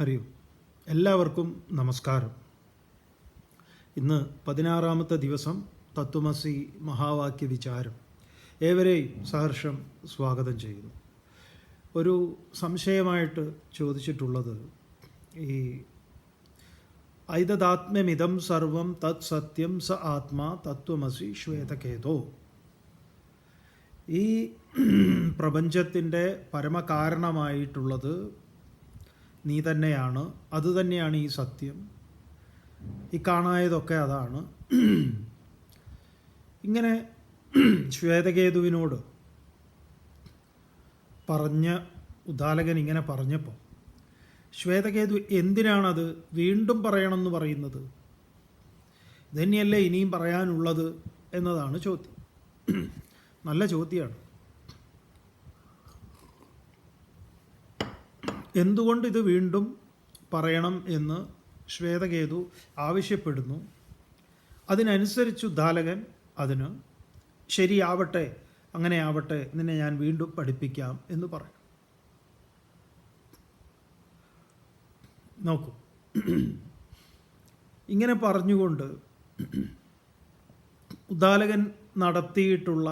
ഹരി എല്ലാവർക്കും നമസ്കാരം. ഇന്ന് പതിനാറാമത്തെ ദിവസം തത്വമസി മഹാവാക്യ വിചാരം. ഏവരെയും സഹർഷം സ്വാഗതം ചെയ്യുന്നു. ഒരു സംശയമായിട്ട് ചോദിച്ചിട്ടുള്ളത് ഈ ഐതദാത്മ്യമിതം സർവം തത് സത്യം സ ആത്മാ തത്വമസി ശ്വേതകേതോ. ഈ പ്രപഞ്ചത്തിന്റെ പരമകാരണമായിട്ടുള്ളത് നീ തന്നെയാണ്. അത് തന്നെയാണ് ഈ സത്യം. ഈ കാണായതൊക്കെ അതാണ്. ഇങ്ങനെ ശ്വേതകേതുവിനോട് പറഞ്ഞ ഉദാലകൻ ഇങ്ങനെ പറഞ്ഞപ്പോൾ ശ്വേതകേതു എന്തിനാണത് വീണ്ടും പറയണമെന്ന് പറയുന്നത്? ഇതന്നെയല്ലേ ഇനിയും പറയാനുള്ളത് എന്നതാണ് ചോദ്യം. നല്ല ചോദ്യമാണ് എന്തുകൊണ്ട് ഇത് വീണ്ടും പറയണം എന്ന് ശ്വേതകേതു ആവശ്യപ്പെടുന്നു. അതിനനുസരിച്ച് ദാലകൻ അതിന് ശരിയാവട്ടെ അങ്ങനെയാവട്ടെ നിന്നെ ഞാൻ വീണ്ടും പഠിപ്പിക്കാം എന്ന് പറയും നോക്കൂ. ഇങ്ങനെ പറഞ്ഞുകൊണ്ട് ഉദാലകൻ നടത്തിയിട്ടുള്ള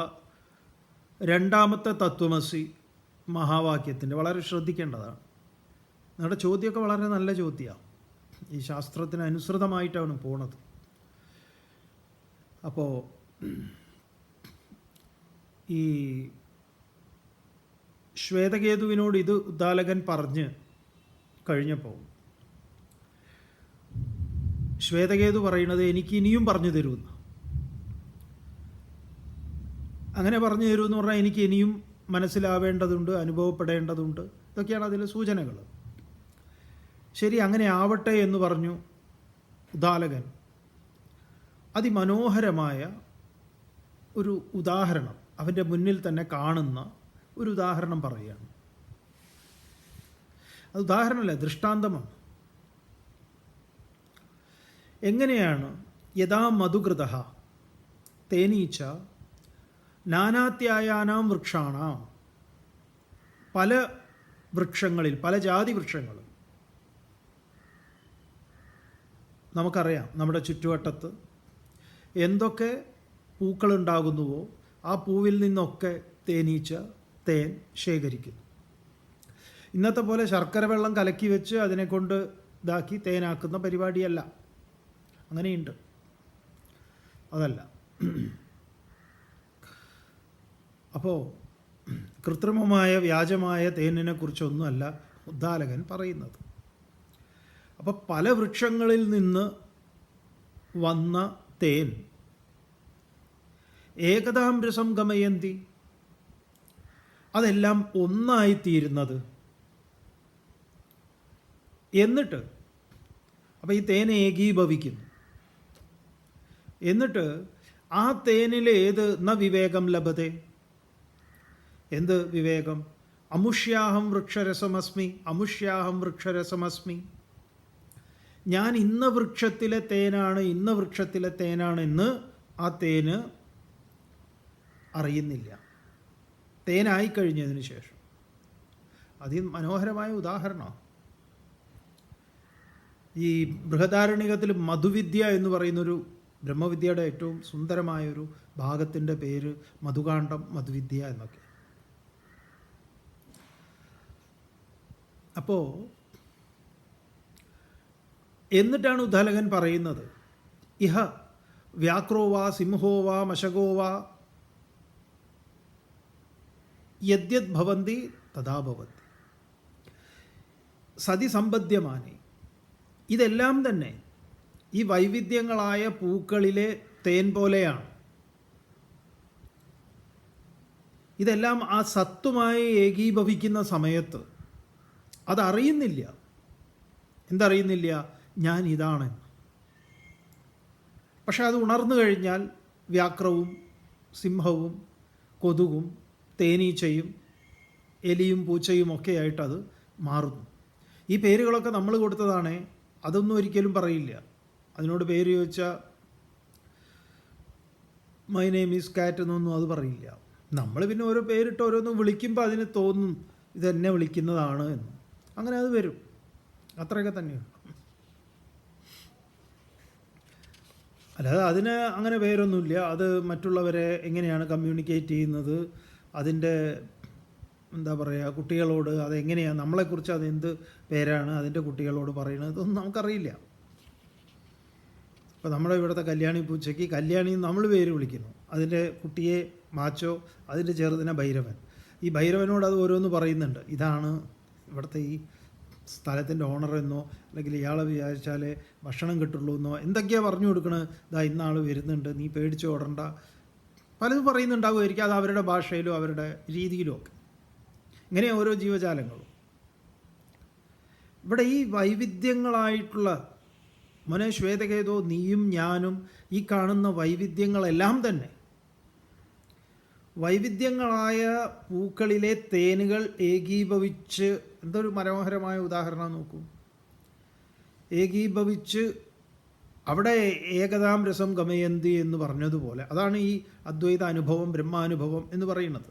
രണ്ടാമത്തെ തത്വമസി മഹാവാക്യത്തിന്റെ വളരെ ശ്രദ്ധിക്കേണ്ടതാണ്. നിങ്ങളുടെ ചോദ്യമൊക്കെ വളരെ നല്ല ചോദ്യമാണ് ഈ ശാസ്ത്രത്തിന് അനുസൃതമായിട്ടാണ് പോണത്. അപ്പോൾ ഈ ശ്വേതകേതുവിനോട് ഇത് ഉദ്ദാലകൻ പറഞ്ഞ് കഴിഞ്ഞപ്പോൾ ശ്വേതകേതു പറയുന്നത് എനിക്ക് ഇനിയും പറഞ്ഞു തരുമെന്ന്. അങ്ങനെ പറഞ്ഞു തരുമെന്ന് പറഞ്ഞാൽ എനിക്ക് ഇനിയും മനസ്സിലാവേണ്ടതുണ്ട് അനുഭവപ്പെടേണ്ടതുണ്ട്. ഇതൊക്കെയാണ് അതിലെ സൂചനകൾ ശരി അങ്ങനെ ആവട്ടെ എന്ന് പറഞ്ഞു ഉദാലകൻ. അതിമനോഹരമായ ഒരു ഉദാഹരണം അവന്റെ മുന്നിൽ തന്നെ കാണുന്ന ഒരു ഉദാഹരണം പറയുകയാണ്. അത് ഉദാഹരണമല്ല ദൃഷ്ടാന്തമാണ്. എങ്ങനെയാണ് യഥാ മധുകൃത തേനീച്ച നാനാത്യായാനാം വൃക്ഷാണാം. പല വൃക്ഷങ്ങളിൽ പല ജാതി വൃക്ഷങ്ങളും നമുക്കറിയാം നമ്മുടെ ചുറ്റുവട്ടത്ത് എന്തൊക്കെ പൂക്കളുണ്ടാകുന്നുവോ ആ പൂവിൽ നിന്നൊക്കെ തേനീച്ച തേൻ ശേഖരിക്കുന്നു. ഇന്നത്തെ പോലെ ശർക്കര വെള്ളം കലക്കി വെച്ച് അതിനെ കൊണ്ട് ഇതാക്കി തേനാക്കുന്ന പരിപാടിയല്ല. അങ്ങനെയുണ്ട്. അതല്ല. അപ്പോൾ കൃത്രിമമായ വ്യാജമായ തേനിനെ കുറിച്ചൊന്നുമല്ല ഉദ്ദാലകൻ പറയുന്നത്. അപ്പോൾ പല വൃക്ഷങ്ങളിൽ നിന്ന് വന്ന തേൻ. ഏകതാം ഗമയന്തി. അതെല്ലാം ഒന്നായിത്തീരുന്നത്. എന്നിട്ട് അപ്പോൾ ഈ തേൻ ഏകീഭവിക്കുന്നു. എന്നിട്ട് ആ തേനിൽ ഏത് ന വിവേകം ലഭത്തെ എന്ത് വിവേകം? അമുഷ്യാഹം വൃക്ഷരസമസ്മി അമുഷ്യാഹം വൃക്ഷരസമസ്മി. ഞാൻ ഇന്ന വൃക്ഷത്തിലെ തേനാണ് ഇന്ന വൃക്ഷത്തിലെ തേനാണ് എന്ന് ആ തേന് അറിയുന്നില്ല. തേനായി കഴിഞ്ഞതിന് ശേഷം. അതി മനോഹരമായ ഉദാഹരണമാണ്. ഈ ബൃഹദാരണികത്തിൽ മധുവിദ്യ എന്ന് പറയുന്നൊരു ബ്രഹ്മവിദ്യയുടെ ഏറ്റവും സുന്ദരമായൊരു ഭാഗത്തിന്റെ പേര് മധുകാണ്ഡം മധുവിദ്യ എന്നൊക്കെ. അപ്പോൾ എന്നിട്ടാണ് ഉദ്ദാലകൻ പറയുന്നത്. ഇഹ വ്യാക്രോ വാ സിംഹോ വാ മശകോ വാ. യദ്യത് ഭവന്തി തഥാ ഭവന്തി. സതി സമ്പദ്യമാനെ. ഇതെല്ലാം തന്നെ ഈ വൈവിധ്യങ്ങളായ പൂക്കളിലെ തേൻ പോലെയാണ്. ഇതെല്ലാം ആ സത്തുമായി ഏകീഭവിക്കുന്ന സമയത്ത്. അതറിയുന്നില്ല. എന്തറിയുന്നില്ല? ഞാൻ ഇതാണ് പക്ഷെ അത് ഉണർന്നു കഴിഞ്ഞാൽ വ്യാക്രവും സിംഹവും കൊതുകും തേനീച്ചയും എലിയും പൂച്ചയും ഒക്കെ ആയിട്ടത് മാറുന്നു. ഈ പേരുകളൊക്കെ നമ്മൾ കൊടുത്തതാണ് അതൊന്നും ഒരിക്കലും പറയില്ല. അതിനോട് പേര് ചോദിച്ചാൽ മൈ നെയിം ഈസ് കാറ്റ് എന്നൊന്നും അത് പറയില്ല. നമ്മൾ പിന്നെ ഓരോ പേരിട്ട് ഓരോന്നും വിളിക്കുമ്പോൾ അതിന് തോന്നും ഇതെന്നെ വിളിക്കുന്നതാണ് എന്ന്. അങ്ങനെ അത് വരും. അത്രയൊക്കെ തന്നെയുള്ളൂ. അല്ലാതെ അതിന് അങ്ങനെ പേരൊന്നുമില്ല. അത് മറ്റുള്ളവരെ എങ്ങനെയാണ് കമ്മ്യൂണിക്കേറ്റ് ചെയ്യുന്നത്? അതിന്റെ എന്താ പറയുക കുട്ടികളോട് അതെങ്ങനെയാണ് നമ്മളെക്കുറിച്ച് അതെന്ത് പേരാണ് അതിന്റെ കുട്ടികളോട് പറയുന്നത്? ഇതൊന്നും നമുക്കറിയില്ല. ഇപ്പോൾ നമ്മുടെ ഇവിടുത്തെ കല്യാണി പൂച്ചയ്ക്ക് കല്യാണി നമ്മൾ പേര് വിളിക്കുന്നു. അതിന്റെ കുട്ടിയെ മാച്ചോ അതിന്റെ ചെറുതിനെ ഭൈരവൻ. ഈ ഭൈരവനോട് അത് ഓരോന്ന് പറയുന്നുണ്ട്. ഇതാണ് ഇവിടുത്തെ ഈ സ്ഥലത്തിന്റെ ഓണർ എന്നോ അല്ലെങ്കിൽ ഇയാളെ വിചാരിച്ചാലേ ഭക്ഷണം കിട്ടുള്ളൂ എന്നോ എന്തൊക്കെയാണ് പറഞ്ഞു കൊടുക്കണത് ഇതാ ഇന്നാൾ വരുന്നുണ്ട് നീ പേടിച്ച് ഓടണ്ട. പലതും പറയുന്നുണ്ടാകുമായിരിക്കും അത് അവരുടെ ഭാഷയിലോ അവരുടെ രീതിയിലോ ഒക്കെ. ഇങ്ങനെ ഓരോ ജീവജാലങ്ങളും. ഇവിടെ ഈ വൈവിധ്യങ്ങളായിട്ടുള്ള മോനെ ശ്വേതകേതോ നീയും ഞാനും ഈ കാണുന്ന വൈവിധ്യങ്ങളെല്ലാം തന്നെ വൈവിധ്യങ്ങളായ പൂക്കളിലെ തേനുകൾ ഏകീഭവിച്ച് എന്തൊരു മനോഹരമായ ഉദാഹരണം നോക്കൂ. ഏകീഭവിച്ച് അവിടെ ഏകതാം രസം ഗമയന്തി എന്ന് പറഞ്ഞതുപോലെ അതാണ് ഈ അദ്വൈത അനുഭവം ബ്രഹ്മാനുഭവം എന്ന് പറയുന്നത്.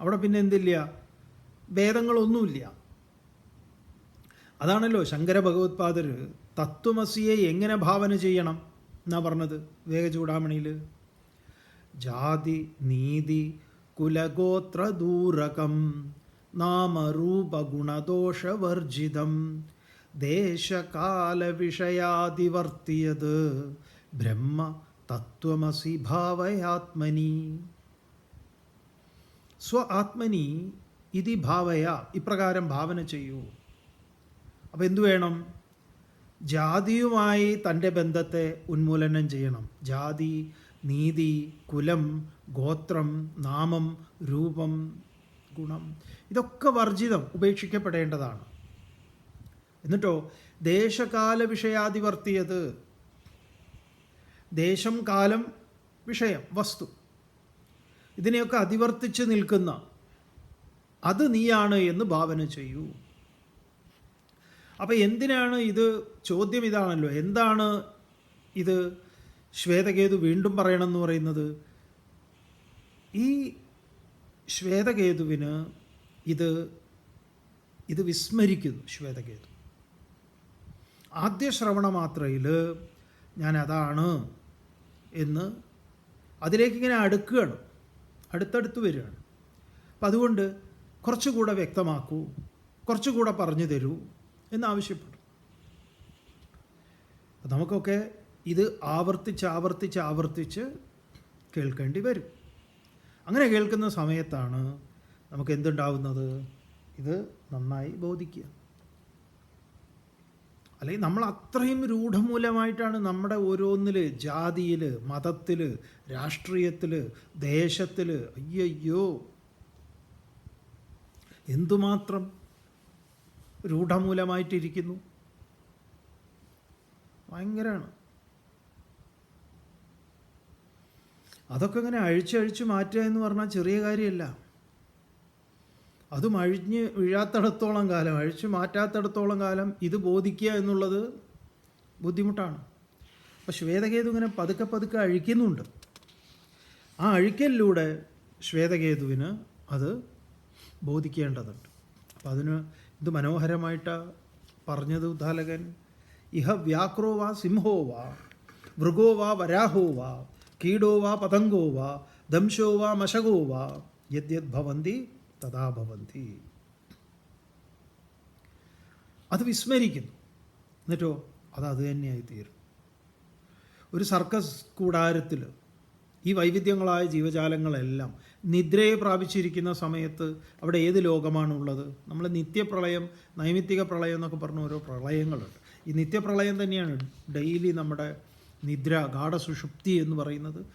അവിടെ പിന്നെ എന്തില്ല? ഭേദങ്ങളൊന്നുമില്ല അതാണല്ലോ ശങ്കര ഭഗവത്പാദർ തത്വമസിയെ എങ്ങനെ ഭാവന ചെയ്യണം എന്നാ പറഞ്ഞത് വേഗചൂടാമണിയിൽ ജാതി നീതി കുലഗോത്രദൂരകം. നാമരൂപഗുണദോഷവർജിതം. ദേശകാലവിഷയാതിവർത്തിയത് ബ്രഹ്മ തത്വമസി ഭാവയാത്മനി. സ്വ ആത്മനി ഇതി ഭാവയ ഇപ്രകാരം ഭാവന ചെയ്യൂ. അപ്പോൾ എന്തു വേണം? ജാതിയുമായി തന്റെ ബന്ധത്തെ ഉന്മൂലനം ചെയ്യണം. ജാതി നീതി കുലം ഗോത്രം നാമം രൂപം ഗുണം. ഇതൊക്കെ വർജിതം ഉപേക്ഷിക്കപ്പെടേണ്ടതാണ്. എന്നിട്ടോ ദേശകാല വിഷയാധിവർത്തിയത്. ദേശം കാലം വിഷയം വസ്തു. ഇതിനെയൊക്കെ അതിവർത്തിച്ച് നിൽക്കുന്ന അത് നീയാണ് എന്ന് ഭാവന ചെയ്യൂ. അപ്പോൾ എന്തിനാണ് ഇത് ചോദ്യം ഇതാണല്ലോ. എന്താണ് ഇത് ശ്വേതകേതു വീണ്ടും പറയണമെന്ന് പറയുന്നത്? ഈ ശ്വേതകേതുവിന് ഇത് ഇത് വിസ്മരിക്കുന്നു ശ്വേതകേതു. ആദ്യ ശ്രവണ മാത്രയിൽ ഞാൻ അതാണ് എന്ന് അതിലേക്ക് ഇങ്ങനെ അടുക്കുകയാണ് അടുത്തടുത്ത് വരികയാണ്. അപ്പം അതുകൊണ്ട് കുറച്ചുകൂടെ വ്യക്തമാക്കൂ കുറച്ചുകൂടെ പറഞ്ഞു തരൂ എന്നാവശ്യപ്പെട്ടു. നമുക്കൊക്കെ ഇത് ആവർത്തിച്ച് ആവർത്തിച്ച് ആവർത്തിച്ച് കേൾക്കേണ്ടി വരും. അങ്ങനെ കേൾക്കുന്ന സമയത്താണ് നമുക്ക് എന്തുണ്ടാവുന്നത് ഇത് നന്നായി ബോധിക്കുക. അല്ലെങ്കിൽ നമ്മൾ അത്രയും രൂഢമൂലമായിട്ടാണ് നമ്മുടെ ഓരോന്നിൽ ജാതിയിൽ മതത്തിൽ രാഷ്ട്രീയത്തിൽ ദേശത്തിൽ അയ്യയ്യോ! എന്തുമാത്രം രൂഢമൂലമായിട്ടിരിക്കുന്നു? ഭയങ്കരമാണ് അതൊക്കെ ഇങ്ങനെ അഴിച്ചഴിച്ച് മാറ്റുക എന്ന് പറഞ്ഞാൽ ചെറിയ കാര്യമല്ല. അതും അഴിഞ്ഞ് വീഴാത്തടത്തോളം കാലം അഴിച്ചു മാറ്റാത്തടത്തോളം കാലം ഇത് ബോധിക്കുക എന്നുള്ളത് ബുദ്ധിമുട്ടാണ്. അപ്പോൾ ശ്വേതകേതു ഇങ്ങനെ പതുക്കെ പതുക്കെ അഴിക്കുന്നുണ്ട്. ആ അഴിക്കലിലൂടെ ശ്വേതകേതുവിന് അത് ബോധിക്കേണ്ടതുണ്ട്. അപ്പം അതിന് ഇത് മനോഹരമായിട്ടാണ് പറഞ്ഞത് ഉദ്ദാലകൻ ഇഹ വ്യാക്രോ വാ സിംഹോ വാ മൃഗോ വാ വരാഹോ വാ കീടോ വാ പതംഗോ വാ ദംശോ വാ മശകോ വാ യദ്യത് ഭവന്തി തഥാ ഭവന്തി അത് വിസ്മരിക്കുന്നു. എന്നിട്ടോ അത് അത് തന്നെയായി തീരും. ഒരു സർക്കസ് കൂടാരത്തിൽ ഈ വൈവിധ്യങ്ങളായ ജീവജാലങ്ങളെല്ലാം നിദ്രയെ പ്രാപിച്ചിരിക്കുന്ന സമയത്ത് അവിടെ ഏത് ലോകമാണുള്ളത്? നമ്മൾ നിത്യപ്രളയം നൈമിത്തിക പ്രളയം എന്നൊക്കെ പറഞ്ഞ ഓരോ പ്രളയങ്ങളുണ്ട്. ഈ നിത്യപ്രളയം തന്നെയാണ് ഡെയിലി നമ്മുടെ നിദ്ര ഗാഠസുഷുപ്തി എന്ന് പറയുന്നത്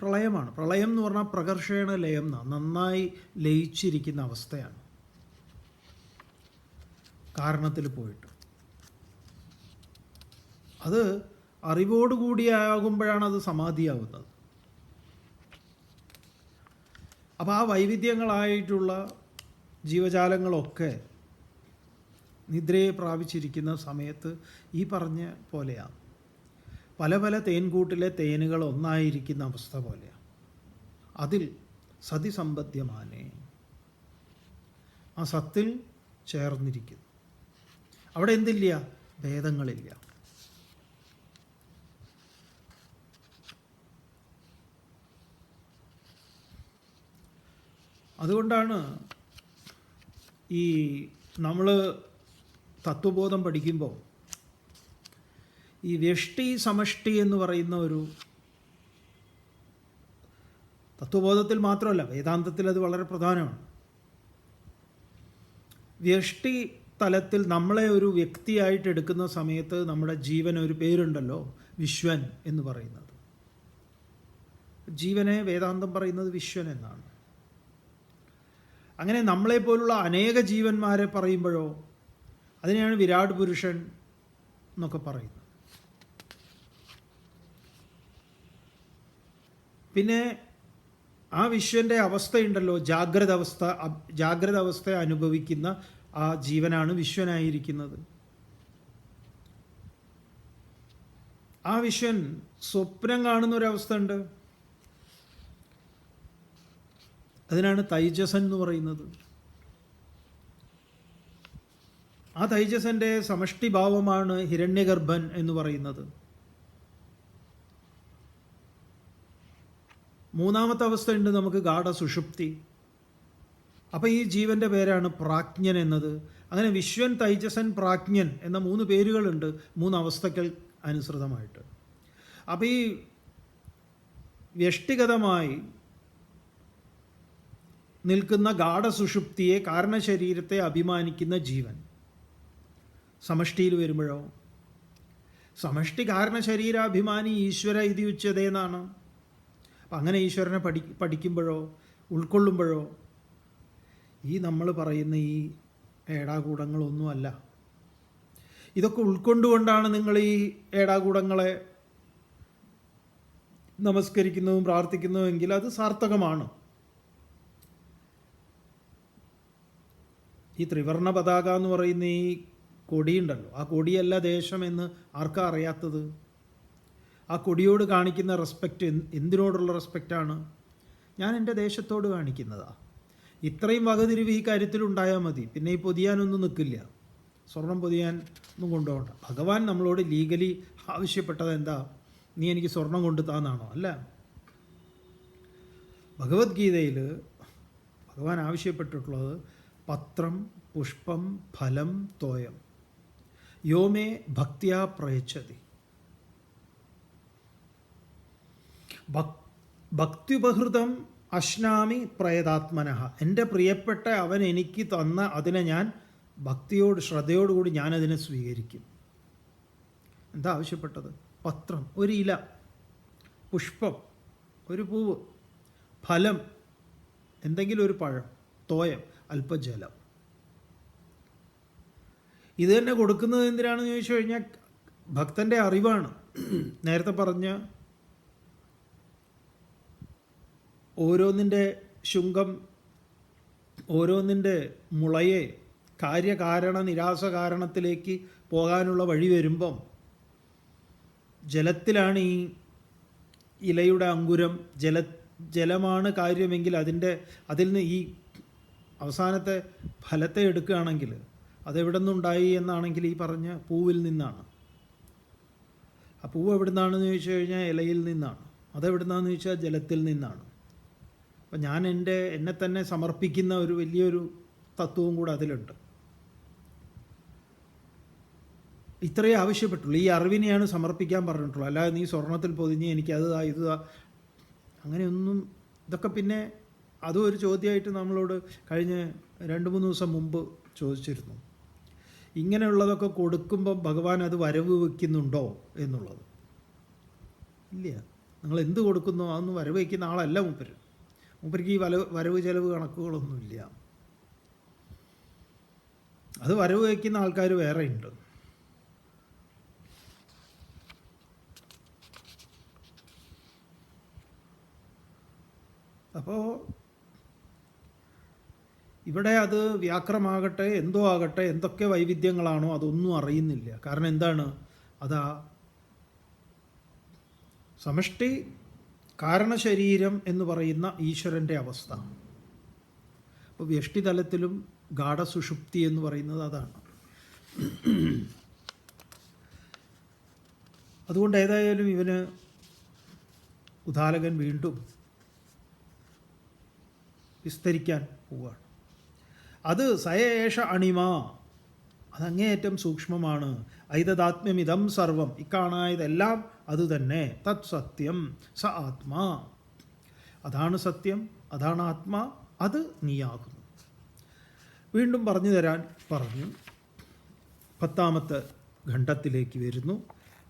പ്രളയമാണ്. പ്രളയം എന്ന് പറഞ്ഞാൽ പ്രകർഷേണ ലയം നന്നായി ലയിച്ചിരിക്കുന്ന അവസ്ഥയാണ്. കാരണത്തിൽ പോയിട്ട്. അത് അറിവോടുകൂടിയാകുമ്പോഴാണ് അത് സമാധിയാവുന്നത്. അപ്പോൾ ആ വൈവിധ്യങ്ങളായിട്ടുള്ള ജീവജാലങ്ങളൊക്കെ നിദ്രയെ പ്രാപിച്ചിരിക്കുന്ന സമയത്ത് ഈ പറഞ്ഞ പോലെയാണ്. പല പല തേൻകൂട്ടിലെ തേനുകൾ ഒന്നായിരിക്കുന്ന അവസ്ഥ പോലെയാണ് അതിൽ സതിസമ്പദ്യമാനെ ആ സത്തിൽ ചേർന്നിരിക്കുന്നു. അവിടെ എന്തില്ല? ഭേദങ്ങളില്ല. അതുകൊണ്ടാണ് ഈ നമ്മൾ തത്വബോധം പഠിക്കുമ്പോൾ ഈ വ്യഷ്ടി സമഷ്ടി എന്ന് പറയുന്ന ഒരു തത്വബോധത്തിൽ മാത്രമല്ല വേദാന്തത്തിൽ അത് വളരെ പ്രധാനമാണ്. വ്യഷ്ടി തലത്തിൽ നമ്മളെ ഒരു വ്യക്തിയായിട്ട് എടുക്കുന്ന സമയത്ത് നമ്മുടെ ജീവൻ ഒരു പേരുണ്ടല്ലോ വിശ്വൻ എന്ന് പറയുന്നത്. ജീവനെ വേദാന്തം പറയുന്നത് വിശ്വൻ എന്നാണ്. അങ്ങനെ നമ്മളെപ്പോലുള്ള അനേക ജീവന്മാരെ പറയുമ്പോഴോ അതിനെയാണ് വിരാട് പുരുഷൻ എന്നൊക്കെ പറയുന്നത്. പിന്നെ ആ വിശ്വന്റെ അവസ്ഥയുണ്ടല്ലോ ജാഗ്രത അവസ്ഥ ജാഗ്രത അവസ്ഥ അനുഭവിക്കുന്ന ആ ജീവനാണ് വിശ്വനായിരിക്കുന്നത്. ആ വിശ്വൻ സ്വപ്നം കാണുന്ന ഒരവസ്ഥ ഉണ്ട് അതിനാണ് തൈജസൻ എന്ന് പറയുന്നത്. ആ തൈജസന്റെ സമഷ്ടിഭാവമാണ് ഹിരണ്യഗർഭൻ എന്ന് പറയുന്നത്. മൂന്നാമത്തെ അവസ്ഥയുണ്ട് നമുക്ക് ഗാഠ സുഷുപ്തി. അപ്പോൾ ഈ ജീവന്റെ പേരാണ് പ്രാജ്ഞൻ എന്നത്. അങ്ങനെ വിശ്വൻ തൈജസൻ പ്രാജ്ഞൻ എന്ന മൂന്ന് പേരുകളുണ്ട് മൂന്ന് അവസ്ഥകൾ അനുസൃതമായിട്ട്. അപ്പോൾ ഈ വ്യഷ്ടിഗതമായി നിൽക്കുന്ന ഗാഠസുഷുപ്തിയെ കാരണശരീരത്തെ അഭിമാനിക്കുന്ന ജീവൻ. സമഷ്ടിയിൽ വരുമ്പോഴോ? സമഷ്ടി കാരണശരീരാഭിമാനി ഈശ്വര ഇതി ഉച്ചതേന്നാണ്. അപ്പം അങ്ങനെ ഈശ്വരനെ പഠി പഠിക്കുമ്പോഴോ ഉൾക്കൊള്ളുമ്പോഴോ ഈ നമ്മൾ പറയുന്ന ഈ ഏടാകൂടങ്ങളൊന്നുമല്ല. ഇതൊക്കെ ഉൾക്കൊണ്ടുകൊണ്ടാണ് നിങ്ങൾ ഈ ഏടാകൂടങ്ങളെ നമസ്കരിക്കുന്നതും പ്രാർത്ഥിക്കുന്നതുമെങ്കിൽ അത് സാർത്ഥകമാണ്. ഈ ത്രിവർണ പതാക എന്ന് പറയുന്ന ഈ കൊടിയുണ്ടല്ലോ. ആ കൊടിയല്ല ദേശം എന്ന് ആർക്കാ അറിയാത്തത്? ആ കൊടിയോട് കാണിക്കുന്ന റെസ്പെക്റ്റ് എന്തിനോടുള്ള റെസ്പെക്റ്റാണ് ഞാൻ എന്റെ ദേശത്തോട് കാണിക്കുന്നതാ. ഇത്രയും വകതിരിവ് ഈ കാര്യത്തിലുണ്ടായാൽ മതി. പിന്നെ ഈ പൊതിയാനൊന്നും നിൽക്കില്ല. സ്വർണം പൊതിയാൻ ഒന്നും കൊണ്ടുപോകണ്ട. ഭഗവാൻ നമ്മളോട് ലീഗലി ആവശ്യപ്പെട്ടത് എന്താ? നീ എനിക്ക് സ്വർണം കൊണ്ടു താന്നാണോ അല്ല. ഭഗവത്ഗീതയിൽ ഭഗവാൻ ആവശ്യപ്പെട്ടിട്ടുള്ളത് പത്രം പുഷ്പം ഫലം തോയം. യോമേ ഭക്തിയാ പ്രയച്ഛതി ഭക് ഭക്തിയുപഹൃതം അശ്നാമി പ്രയതാത്മനഹ എന്റെ പ്രിയപ്പെട്ട അവൻ എനിക്ക് തന്ന അതിനെ ഞാൻ ഭക്തിയോട് ശ്രദ്ധയോടുകൂടി ഞാനതിനെ സ്വീകരിക്കും. എന്താ ആവശ്യപ്പെട്ടത്? പത്രം ഒരു ഇല പുഷ്പം ഒരു പൂവ് ഫലം എന്തെങ്കിലും ഒരു പഴം തോയം അല്പജലം. ഇത് തന്നെ കൊടുക്കുന്നത് എന്തിനാണെന്ന് ചോദിച്ചു കഴിഞ്ഞാൽ ഭക്തന്റെ അറിവാണ്. നേരത്തെ പറഞ്ഞ ഓരോന്നിന്റെ ശുങ്കം ഓരോന്നിന്റെ മുളയെ കാര്യകാരണ നിരാസകാരണത്തിലേക്ക് പോകാനുള്ള വഴി വരുമ്പം ജലത്തിലാണ് ഈ ഇലയുടെ അങ്കുരം. ജല ജലമാണ് കാര്യമെങ്കിൽ അതിന്റെ അതിൽ നിന്ന് ഈ അവസാനത്തെ ഫലത്തെ എടുക്കുകയാണെങ്കിൽ അതെവിടെ നിന്നുണ്ടായി എന്നാണെങ്കിൽ ഈ പറഞ്ഞ പൂവിൽ നിന്നാണ്. ആ പൂവ് എവിടെ നിന്നാണെന്ന് ചോദിച്ചു കഴിഞ്ഞാൽ ഇലയിൽ നിന്നാണ്. അതെവിടെ നിന്നാണെന്ന് ചോദിച്ചാൽ ജലത്തിൽ നിന്നാണ്. അപ്പം ഞാൻ എന്റെ എന്നെ തന്നെ സമർപ്പിക്കുന്ന ഒരു വലിയൊരു തത്വവും കൂടെ അതിലുണ്ട്. ഇത്രയേ ആവശ്യപ്പെട്ടുള്ളൂ. ഈ അറിവിനെയാണ് സമർപ്പിക്കാൻ പറഞ്ഞിട്ടുള്ളൂ. അല്ലാതെ നീ സ്വർണത്തിൽ പൊതിഞ്ഞ് എനിക്ക് അത് താ ഇത് അങ്ങനെയൊന്നും ഇതൊക്കെ പിന്നെ അതും ഒരു ചോദ്യമായിട്ട് നമ്മളോട് കഴിഞ്ഞ് രണ്ട് മൂന്ന് ദിവസം മുമ്പ് ചോദിച്ചിരുന്നു. ഇങ്ങനെയുള്ളതൊക്കെ കൊടുക്കുമ്പം ഭഗവാൻ അത് വരവ് വയ്ക്കുന്നുണ്ടോ എന്നുള്ളത്. ഇല്ല. നിങ്ങൾ എന്ത് കൊടുക്കുന്നോ? അതൊന്നും വരവ് വയ്ക്കുന്ന ആളല്ല മൂപ്പര്. മൂപ്പർക്ക് ഈ വല വരവ് ചെലവ് കണക്കുകളൊന്നുമില്ല. അത് വരവ് വയ്ക്കുന്ന ആൾക്കാർ വേറെ ഉണ്ട്. അപ്പോൾ ഇവിടെ അത് വ്യാക്രമാകട്ടെ എന്തോ ആകട്ടെ എന്തൊക്കെ വൈവിധ്യങ്ങളാണോ അതൊന്നും അറിയുന്നില്ല. കാരണം എന്താണ്? അതാ സമഷ്ടി കാരണശരീരം എന്ന് പറയുന്ന ഈശ്വരന്റെ അവസ്ഥ. അപ്പോൾ വ്യഷ്ടിതലത്തിലും ഗാഠസുഷുപ്തി എന്ന് പറയുന്നത് അതാണ്. അതുകൊണ്ട് ഏതായാലും ഇവന് ഉദാലകൻ വീണ്ടും വിസ്തരിക്കാൻ പോവുകയാണ് അത് സയേഷ അണിമ അതങ്ങേയറ്റം സൂക്ഷ്മമാണ്. ഐതദാത്മ്യമിതം സർവം. ഇക്കാണായതെല്ലാം അതുതന്നെ തത് സത്യം. സ ആത്മാ. അതാണ് സത്യം അതാണ് ആത്മാ അത് നീയാകുന്നു. വീണ്ടും പറഞ്ഞു തരാൻ പറഞ്ഞു. പത്താമത്തെ ഖണ്ഡത്തിലേക്ക് വരുന്നു.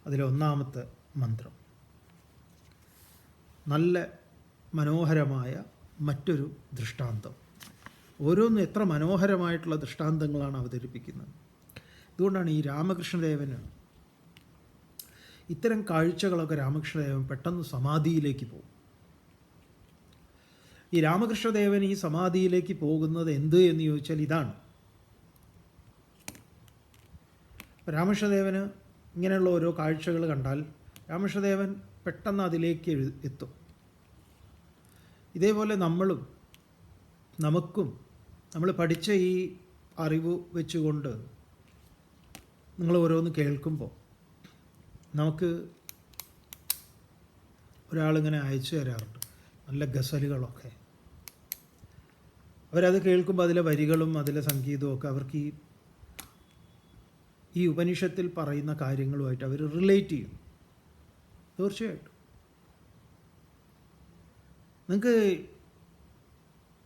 അതിലെ ഒന്നാമത്തെ മന്ത്രം. നല്ല മനോഹരമായ മറ്റൊരു ദൃഷ്ടാന്തം. ഓരോന്നും എത്ര മനോഹരമായിട്ടുള്ള ദൃഷ്ടാന്തങ്ങളാണ് അവതരിപ്പിക്കുന്നത്. അതുകൊണ്ടാണ് ഈ രാമകൃഷ്ണദേവന് ഇത്തരം കാഴ്ചകളൊക്കെ രാമകൃഷ്ണദേവൻ പെട്ടെന്ന് സമാധിയിലേക്ക് പോകും. ഈ രാമകൃഷ്ണദേവൻ ഈ സമാധിയിലേക്ക് പോകുന്നത് എന്ത് എന്ന് ചോദിച്ചാൽ ഇതാണ്. രാമകൃഷ്ണദേവന് ഇങ്ങനെയുള്ള ഓരോ കാഴ്ചകൾ കണ്ടാൽ രാമകൃഷ്ണദേവൻ പെട്ടെന്ന് അതിലേക്ക് എത്തും. ഇതേപോലെ നമ്മളും നമുക്കും നമ്മൾ പഠിച്ച ഈ അറിവ് വെച്ചുകൊണ്ട് നിങ്ങൾ ഓരോന്ന് കേൾക്കുമ്പോൾ നമുക്ക് ഒരാളിങ്ങനെ അയച്ചു തരാറുണ്ട്. നല്ല ഗസലുകളൊക്കെ. അവരത് കേൾക്കുമ്പോൾ അതിലെ വരികളും അതിലെ സംഗീതവും ഒക്കെ അവർക്ക് ഈ ഈ ഉപനിഷത്തിൽ പറയുന്ന കാര്യങ്ങളുമായിട്ട് അവർ റിലേറ്റ് ചെയ്യും. തീർച്ചയായിട്ടും. നിങ്ങൾക്ക്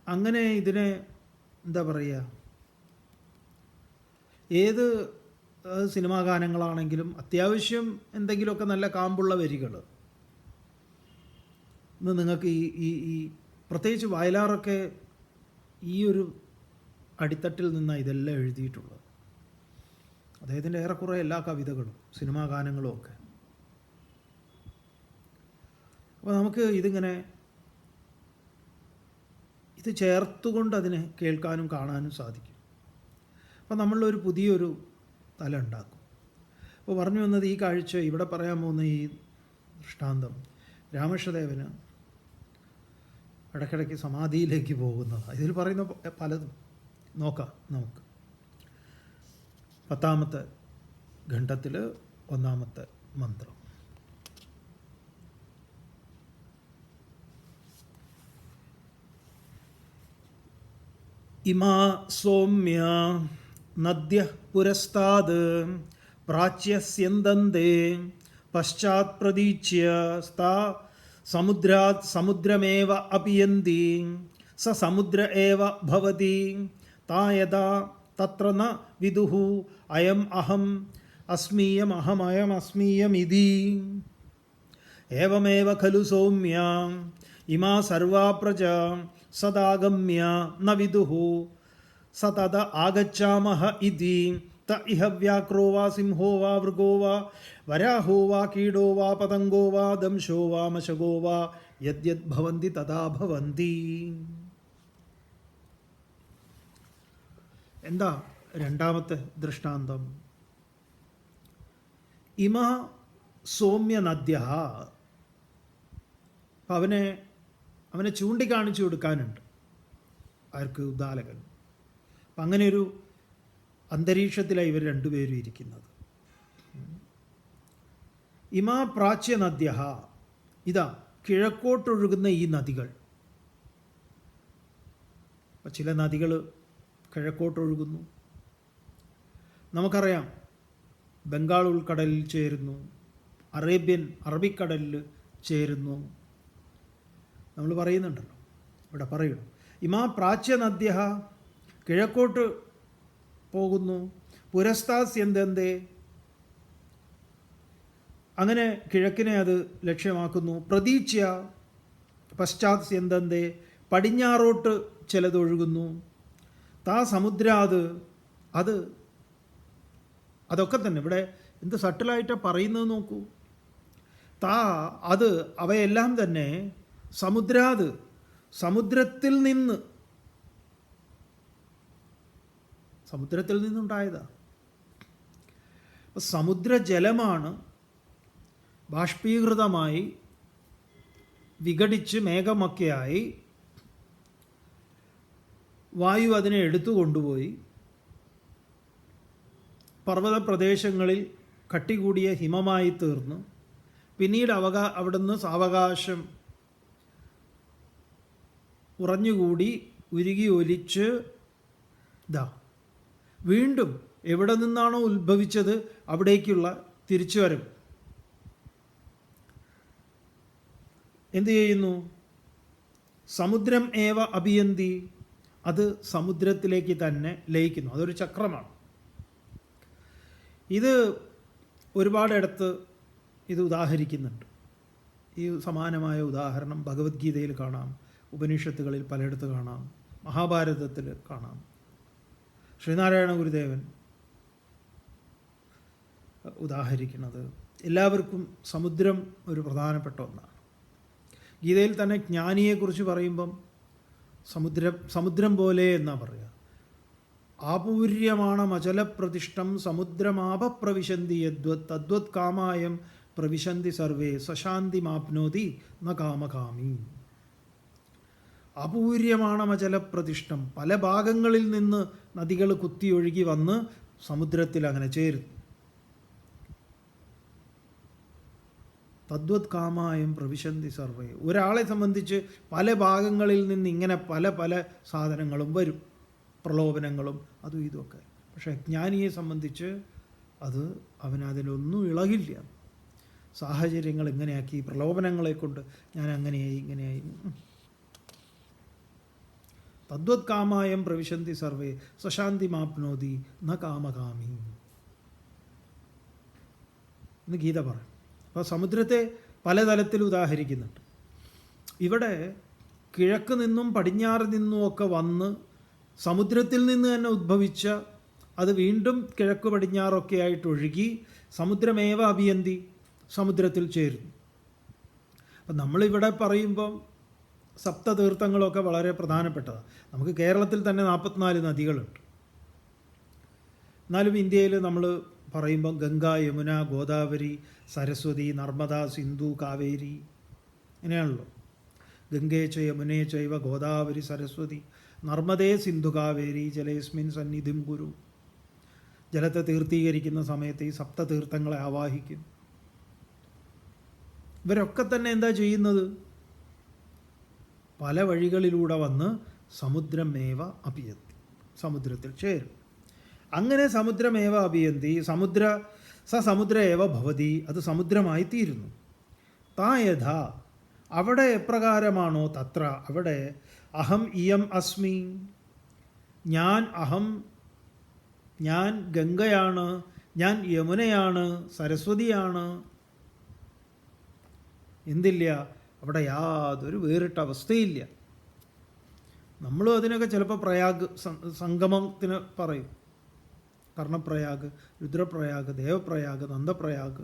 അങ്ങനെ ഇതിനെ എന്താ പറയുക ഏത് ഏഹ്, സിനിമാ ഗാനങ്ങളാണെങ്കിലും അത്യാവശ്യം എന്തെങ്കിലുമൊക്കെ നല്ല കാമ്പുള്ള വരികൾ. ഇന്ന് നിങ്ങൾക്ക് ഈ ഈ ഈ പ്രത്യേകിച്ച് വയലാറൊക്കെ ഈ ഒരു അടിത്തട്ടിൽ നിന്നാണ് ഇതെല്ലാം എഴുതിയിട്ടുള്ളത്. അദ്ദേഹത്തിന്റെ ഏറെക്കുറെ എല്ലാ കവിതകളും സിനിമാ ഗാനങ്ങളും ഒക്കെ. അപ്പോൾ നമുക്ക് ഇതിങ്ങനെ ഇത് ചേർത്തുകൊണ്ട് അതിനെ കേൾക്കാനും കാണാനും സാധിക്കും. അപ്പോൾ നമ്മളൊരു പുതിയൊരു തല ഉണ്ടാക്കും. അപ്പോൾ പറഞ്ഞു വന്നത് ഈ കാഴ്ച ഇവിടെ പറയാൻ പോകുന്ന ഈ ദൃഷ്ടാന്തം രാമകൃഷ്ണദേവന് ഇടയ്ക്കിടയ്ക്ക് സമാധിയിലേക്ക് പോകുന്നത്. ഇതിൽ പറയുന്ന പലതും നോക്കാം നമുക്ക്. പത്താമത്തെ ഘട്ടത്തിൽ ഒന്നാമത്തെ മന്ത്രം. ഇമാ സൗമ്യ നദ്യ പുരസ്താത് പ്രാച്യസ്യന്തന്തേ പശ്ചാത് പ്രതീച്യ സ്ഥാ സമുദ്രാത് സമുദ്രമേവ അപിയന്തി സ സമുദ്ര ഏവ ഭവതി തായതാ തത്ര ന വിദുഃ അയം അഹം അസ്മീയം അഹമയം അസ്മീയമിതി. ഏവമേവ ഖലു സൗമ്യ ഇമാ സർവാ പ്രജ സദാഗമ്യ ന വിദുഃ स तद आगच्छामः इति त इह व्याक्रो वा सिंहो वा मृगो वा वराहो वा कीडो वा पतङ्गो वा दंशो वा मशगो वा यद्यद् भवन्ति तदा भवन्ति എന്താ രണ്ടാമത്തെ ദൃഷ്ടാന്തം ഇമ സൗമ്യ നദ്യ അപ്പം അവനെ അവനെ ചൂണ്ടിക്കാണിച്ചു കൊടുക്കാനുണ്ട് ആർക്ക് ഉദാലകൻ അപ്പം അങ്ങനെ ഒരു അന്തരീക്ഷത്തിലാണ് ഇവർ രണ്ടുപേരും ഇരിക്കുന്നത്. ഇമാ പ്രാച്യ നദ്യ ഇതാ കിഴക്കോട്ടൊഴുകുന്ന ഈ നദികൾ. ചില നദികൾ കിഴക്കോട്ടൊഴുകുന്നു. നമുക്കറിയാം ബംഗാൾ ഉൾക്കടലിൽ ചേരുന്നു അറേബ്യൻ അറബിക്കടലിൽ ചേരുന്നു. നമ്മൾ പറയുന്നുണ്ടല്ലോ ഇവിടെ പറയണം. ഇമാ പ്രാച്യ നദ്യ കിഴക്കോട്ട് പോകുന്നു. പുരസ്താസ് എന്തെന്തേ? അങ്ങനെ കിഴക്കിനെ അത് ലക്ഷ്യമാക്കുന്നു. പ്രതീക്ഷ പശ്ചാത്തസ് എന്തെന്തേ? പടിഞ്ഞാറോട്ട് ചിലതൊഴുകുന്നു. താ സമുദ്രാത് അത് അതൊക്കെ തന്നെ. ഇവിടെ എന്ത് സട്ടിലായിട്ടാണ് പറയുന്നത് നോക്കൂ. താ അത് അവയെല്ലാം തന്നെ സമുദ്രാത് സമുദ്രത്തിൽ നിന്ന് സമുദ്രത്തിൽ നിന്നുണ്ടായതാ. അപ്പോൾ സമുദ്രജലമാണ് ബാഷ്പീകൃതമായി വിഘടിച്ച് മേഘമൊക്കെയായി വായു അതിനെ എടുത്തു കൊണ്ടുപോയി. പർവത പ്രദേശങ്ങളിൽ കട്ടികൂടിയ ഹിമമായി തീർന്നു. പിന്നീട് അവകാ അവിടുന്ന് സാവകാശം ഉറഞ്ഞുകൂടി ഉരുകി ഒലിച്ച് ഇതാ വീണ്ടും എവിടെ നിന്നാണോ ഉത്ഭവിച്ചത് അവിടേക്കുള്ള തിരിച്ചുവരവ്. എന്തു ചെയ്യുന്നു? സമുദ്രം ഏവ അഭിയന്തി? അത് സമുദ്രത്തിലേക്ക് തന്നെ ലയിക്കുന്നു. അതൊരു ചക്രമാണ്. ഇത് ഒരുപാടിടത്ത് ഇത് ഉദാഹരിക്കുന്നുണ്ട്. ഈ സമാനമായ ഉദാഹരണം ഭഗവത്ഗീതയിൽ കാണാം ഉപനിഷത്തുകളിൽ പലയിടത്ത് കാണാം മഹാഭാരതത്തിൽ കാണാം. ശ്രീനാരായണ ഗുരുദേവൻ ഉദാഹരിക്കുന്നത് എല്ലാവർക്കും സമുദ്രം ഒരു പ്രധാനപ്പെട്ട ഒന്നാണ്. ഗീതയിൽ തന്നെ ജ്ഞാനിയെക്കുറിച്ച് പറയുമ്പം സമുദ്രം സമുദ്രം പോലെ എന്നാണ് പറയുക. ആപൂര്യമാണ് അചലപ്രതിഷ്ഠം സമുദ്രമാപപ്രവിശന്തി യദ്വത് തദ്വത് കാമായം പ്രവിശന്തി സർവേ സശാന്തി മാപ്നോതി ന കാമകാമി. അപൂര്യമാണമചലപ്രതിഷ്ഠം. പല ഭാഗങ്ങളിൽ നിന്ന് നദികൾ കുത്തിയൊഴുകി വന്ന് സമുദ്രത്തിൽ അങ്ങനെ ചേരും. തദ്വത് കാമായും പ്രവിശന്തി സർവേ. ഒരാളെ സംബന്ധിച്ച് പല ഭാഗങ്ങളിൽ നിന്ന് ഇങ്ങനെ പല പല സാധനങ്ങളും വരും. പ്രലോഭനങ്ങളും അതും ഇതുമൊക്കെ പക്ഷേ അജ്ഞാനിയെ സംബന്ധിച്ച് അത് അവനതിലൊന്നും ഇളകില്ല. സാഹചര്യങ്ങൾ ഇങ്ങനെയാക്കി പ്രലോഭനങ്ങളെ കൊണ്ട് ഞാൻ അങ്ങനെയായി ഇങ്ങനെയായി. തദ്വത് കാമായം പ്രവിശന്തി സർവേ സശാന്തി മാപ്നോതി ന കാമകാമി. എന്ന് ഗീത പറയും. അപ്പോൾ സമുദ്രത്തെ പലതലത്തിൽ ഉദാഹരിക്കുന്നുണ്ട്. ഇവിടെ കിഴക്ക് നിന്നും പടിഞ്ഞാറ് നിന്നും ഒക്കെ വന്ന് സമുദ്രത്തിൽ നിന്ന് തന്നെ ഉദ്ഭവിച്ച അത് വീണ്ടും കിഴക്ക് പടിഞ്ഞാറൊക്കെ ആയിട്ട് ഒഴുകി സമുദ്രമേവ അഭിയന്തി സമുദ്രത്തിൽ ചേരുന്നു. അപ്പം നമ്മളിവിടെ പറയുമ്പം സപ്തതീർത്ഥങ്ങളൊക്കെ വളരെ പ്രധാനപ്പെട്ടതാണ്. നമുക്ക് കേരളത്തിൽ തന്നെ നാൽപ്പത്തിനാല് നദികളുണ്ട്. എന്നാലും ഇന്ത്യയിൽ നമ്മൾ പറയുമ്പം ഗംഗ യമുന ഗോദാവരി സരസ്വതി നർമ്മദ സിന്ധു കാവേരി ഇങ്ങനെയാണല്ലോ. ഗംഗേ ച യമുനേ ചൈവ ഗോദാവരി സരസ്വതി നർമ്മദേ സിന്ധു കാവേരി ജലേസ്മിൻ സന്നിധിം ഗുരു. ജലത്തെ തീർത്ഥീകരിക്കുന്ന സമയത്ത് ഈ സപ്തതീർത്ഥങ്ങളെ ആവാഹിക്കും. ഇവരൊക്കെ തന്നെ എന്താ ചെയ്യുന്നത്? പല വഴികളിലൂടെ വന്ന് സമുദ്രമേവ അഭിയന്തി സമുദ്രത്തിൽ ചേരും. അങ്ങനെ സമുദ്രമേവ അഭിയന്തി സമുദ്ര സ സമുദ്ര ഏവ ഭവതി അത് സമുദ്രമായി തീരുന്നു. താ യഥാ അവിടെ എപ്രകാരമാണോ തത്ര? അവിടെ അഹം ഇയം അസ്മി ഞാൻ അഹം ഞാൻ ഗംഗയാണ് ഞാൻ യമുനയാണ് സരസ്വതിയാണ്. എന്തില്ല അവിടെ യാതൊരു വേറിട്ട അവസ്ഥയില്ല. നമ്മളും അതിനൊക്കെ ചിലപ്പോൾ പ്രയാഗ് സംഗമത്തിന് പറയും. കർണപ്രയാഗ് രുദ്രപ്രയാഗ് ദേവപ്രയാഗ് നന്ദപ്രയാഗ്.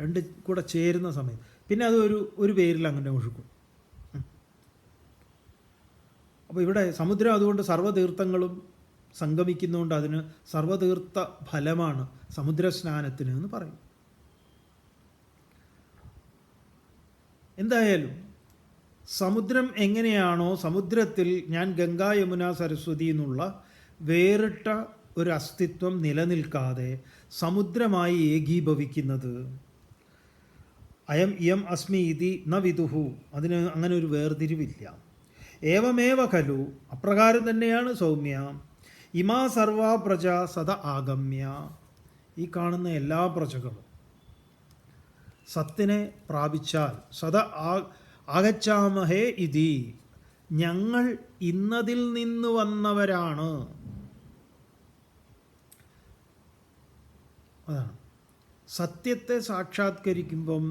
രണ്ട് കൂടെ ചേരുന്ന സമയം. പിന്നെ അത് ഒരു ഒരു പേരിൽ അങ്ങനെ ഒഴുക്കും. അപ്പോൾ ഇവിടെ സമുദ്രം അതുകൊണ്ട് സർവതീർത്ഥങ്ങളും സംഗമിക്കുന്നതുകൊണ്ട് അതിന് സർവതീർത്ഥ ഫലമാണ് സമുദ്രസ്നാനത്തിന് എന്ന് പറയും. എന്തായാലും സമുദ്രം എങ്ങനെയാണോ സമുദ്രത്തിൽ ഞാൻ ഗംഗാ യമുന സരസ്വതി എന്നുള്ള വേറിട്ട ഒരു അസ്തിത്വം നിലനിൽക്കാതെ സമുദ്രമായി ഏകീഭവിക്കുന്നത്. അയം ഇയം അസ്മി ഇതി ന വിദുഹു. അതിന് അങ്ങനെ ഒരു വേർതിരിവില്ല. ഏവമേവ ഖലു. അപ്രകാരം തന്നെയാണ് സൗമ്യ. ഇമാ സർവാ പ്രജ സദ ആഗമ്യ. ഈ കാണുന്ന എല്ലാ പ്രജകളും സത്തിനെ പ്രാപിച്ചാൽ സദ ആ ആഗച്ചാമഹേ ഇതി. ഞങ്ങൾ ഇന്നതിൽ നിന്ന് വന്നവരാണ്. അതാണ്. സത്യത്തെ സാക്ഷാത്കരിക്കുമ്പം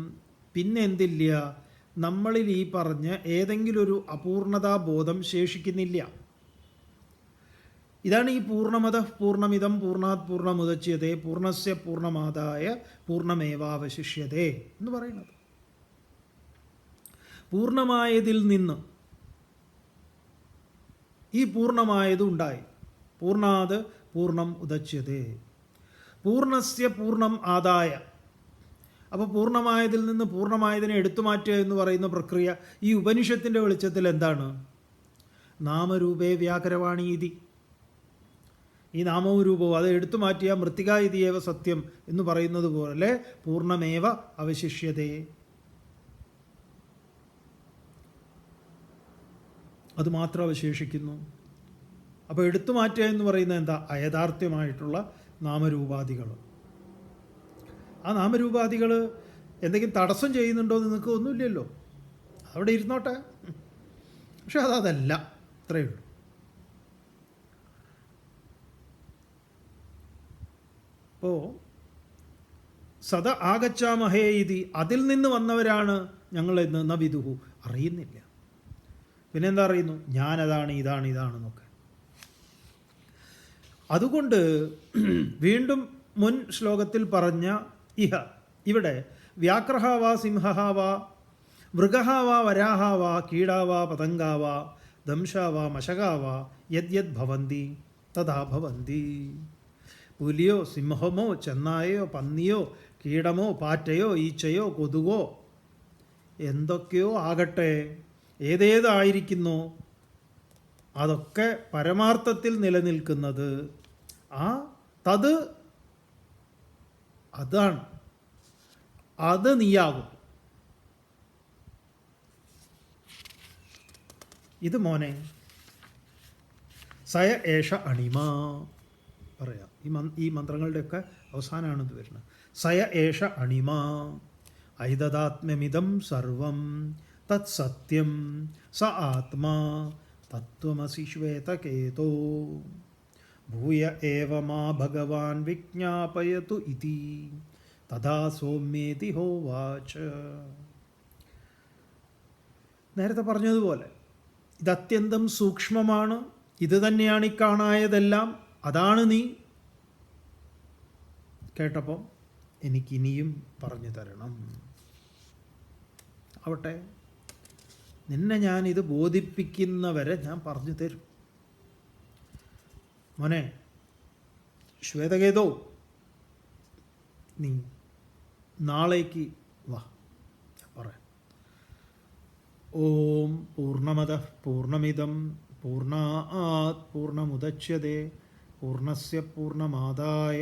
പിന്നെ എന്തില്ല നമ്മളിൽ ഈ പറഞ്ഞ ഏതെങ്കിലും ഒരു അപൂർണതാബോധം ശേഷിക്കുന്നില്ല. ഇതാണ് ഈ പൂർണമത പൂർണമിതം പൂർണാത് പൂർണമുദച്യതേ പൂർണസ്യ പൂർണമാതായ പൂർണമേവാവശിഷ്യതേ എന്ന് പറയുന്നത്. പൂർണമായതിൽ നിന്ന് ഈ പൂർണമായത് ഉണ്ടായി. പൂർണാത് പൂർണം ഉദച്യതേ. പൂർണസ്യ പൂർണം ആദായ. അപ്പോൾ പൂർണമായതിൽ നിന്ന് പൂർണമായതിനെ എടുത്തു മാറ്റുക എന്ന് പറയുന്ന പ്രക്രിയ ഈ ഉപനിഷത്തിന്റെ വെളിച്ചത്തിൽ എന്താണ്? നാമരൂപേ വ്യാകരവാണീതി. ഈ നാമവും രൂപവും അത് എടുത്തു മാറ്റിയ മൃത്തിക ഇതിയേവ സത്യം എന്ന് പറയുന്നത് പോലെ പൂർണമേവ അവശിഷ്യതേ. അത് മാത്രം അവശേഷിക്കുന്നു. അപ്പോൾ എടുത്തു മാറ്റുക എന്ന് പറയുന്നത് എന്താ? അയഥാർത്ഥ്യമായിട്ടുള്ള നാമരൂപാധികൾ ആ നാമരൂപാധികൾ എന്തെങ്കിലും തടസ്സം ചെയ്യുന്നുണ്ടോ എന്ന് നിങ്ങൾക്ക് ഒന്നുമില്ലല്ലോ. അവിടെ ഇരുന്നോട്ടെ. പക്ഷെ അതല്ല അത്രയേ ഉള്ളൂ. അപ്പോൾ സദ ആഗച്ചാമഹേ ഇതി അതിൽ നിന്ന് വന്നവരാണ് ഞങ്ങളെന്ന് ന വിദുഹു അറിയുന്നില്ല. പിന്നെന്താ അറിയുന്നു? ഞാനതാണ് ഇതാണ് ഇതാണെന്നൊക്കെ. അതുകൊണ്ട് വീണ്ടും മുൻ ശ്ലോകത്തിൽ പറഞ്ഞ ഇഹ. ഇവിടെ വ്യാക്രഹാവാ സിംഹഹാവാ മൃഗഹാവാ വരാഹാവാ കീടാവാ പതങ്കാവാ ദംശാവാ മശകാവാ യദ്യദ് ഭവന്തി തഥാ ഭവന്തി പുലിയോ സിംഹമോ ചെന്നായയോ പന്നിയോ കീടമോ പാറ്റയോ ഈച്ചയോ കൊതുകോ? എന്തൊക്കെയോ ആകട്ടെ ഏതേതായിരിക്കുന്നു? അതൊക്കെ പരമാർത്ഥത്തിൽ നിലനിൽക്കുന്നത്. ആ തത് അതാണ്. അത് നീയാകും. ഇത് മോനെ സയ ഏഷ അണിമ. പറയാം. ഈ മന് ഈ മന്ത്രങ്ങളുടെയൊക്കെ അവസാനമാണ് ഇത് വരുന്നത്. സയ ഏഷ അണിമ ഐതദാത്മ്യമിതം സർവം തത് സത്യം സ ആത്മാ തത്വമസി ശ്വേതകേതോ ഭൂയ ഏവ മാ ഭഗവാൻ വിജ്ഞാപയതു ഇതി തഥാ സൗമ്യേതി ഹോവാച നേരത്തെ പറഞ്ഞതുപോലെ ഇത് അത്യന്തം സൂക്ഷ്മമാണ് ഇത് തന്നെയാണ് ഈ കാണായതെല്ലാം അതാണ് നീ കേട്ടപ്പോൾ എനിക്കിനിയും പറഞ്ഞു തരണം. ആവട്ടെ നിന്നെ ഞാൻ ഇത് ബോധിപ്പിക്കുന്നവരെ ഞാൻ പറഞ്ഞു തരും. മോനെ ശ്വേതകേതോ നീ നാളേക്ക് വാ. പറ ഓം പൂർണമത പൂർണമിതം പൂർണാത് പൂർണമുദച്യത്തെ പൂർണസ്യ പൂർണമാദായ